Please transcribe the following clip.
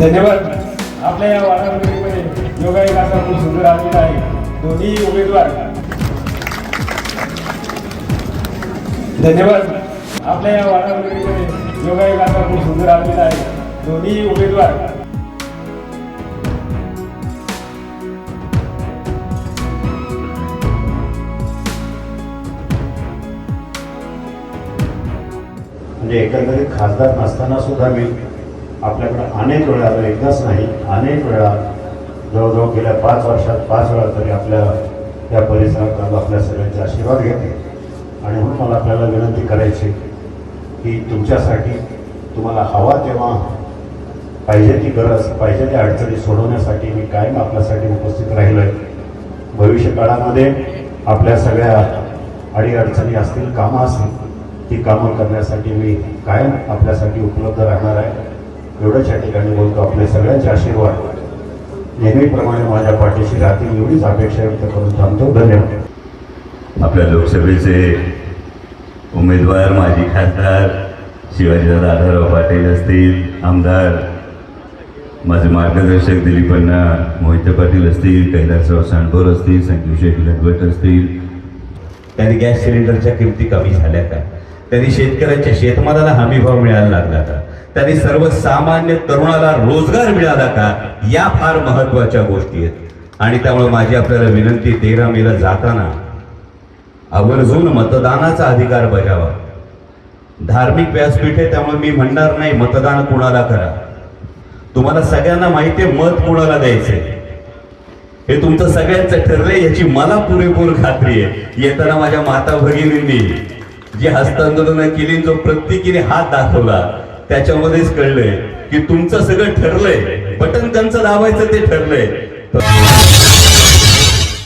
धन्यवाद. आपल्या या वादावलीमध्ये योगायोगाचा खूप सुंदर आलेला आहे. दोन्ही उमेदवार. धन्यवाद. आपल्या या वादावलीमध्ये योगायोगाचा खूप सुंदर आलेला आहे. दोन्ही उमेदवार. म्हणजे एकंदरीत खासदार नसताना सुद्धा मी आपल्याकडे अनेक वेळा एकदाच नाही अनेक वेळा जवळजवळ गेल्या पाच वर्षात पाच वेळा तरी आपल्या या परिसरात आपल्या सगळ्यांचे आशीर्वाद घेते आणि म्हणून मला आपल्याला विनंती करायची की तुमच्यासाठी तुम्हाला हवा तेव्हा पाहिजे ती गरज पाहिजे त्या अडचणी सोडवण्यासाठी मी कायम आपल्यासाठी उपस्थित राहिलो आहे भविष्यकाळामध्ये आपल्या सगळ्या अडीअडचणी असतील कामं असतील ती कामं करण्यासाठी मी कायम आपल्यासाठी उपलब्ध राहणार आहे. एवढंच या ठिकाणी बोलतो. आपले सगळ्यांचे आशीर्वाद. नेहमीप्रमाणे माझ्या पाठीशी राहतील एवढीच अपेक्षा व्यक्त करून थांबतो. धन्यवाद. आपल्या लोकसभेचे उमेदवार माजी खासदार शिवाजीदादा आढळराव पाटील असतील आमदार माझे मार्गदर्शक दिलीपण्णा मोहिते पाटील असतील कैलासराव सांडोर असतील संजीव शेख लटवट असतील. त्यांनी गॅस सिलेंडरच्या किमती कमी झाल्या का? त्यांनी शेतकऱ्यांच्या शेतमालाला हमी भाव मिळायला लागला का? त्यांनी सर्वसामान्य तरुणाला रोजगार मिळाला का? या फार महत्त्वाच्या गोष्टी आहेत. आणि त्यामुळे माझी आपल्याला विनंती तेरा मेला जाताना आवर्जून मतदानाचा अधिकार बजावा. धार्मिक व्यासपीठ आहे त्यामुळे मी म्हणणार नाही मतदान कुणाला करा. तुम्हाला सगळ्यांना माहिती आहे मत कुणाला द्यायचंय? हे तुमचं सगळ्यांचं ठरलंय याची मला पुरेपूर खात्री आहे. येताना माझ्या माता भगिनींनी जी हस्तांदोलन केली जो प्रत्येकीने हात दाखवला त्याच्यामध्येच कळलंय की तुमचं सगळं ठरलंय. बटन त्यांचं दाबायचं ते ठरलंय.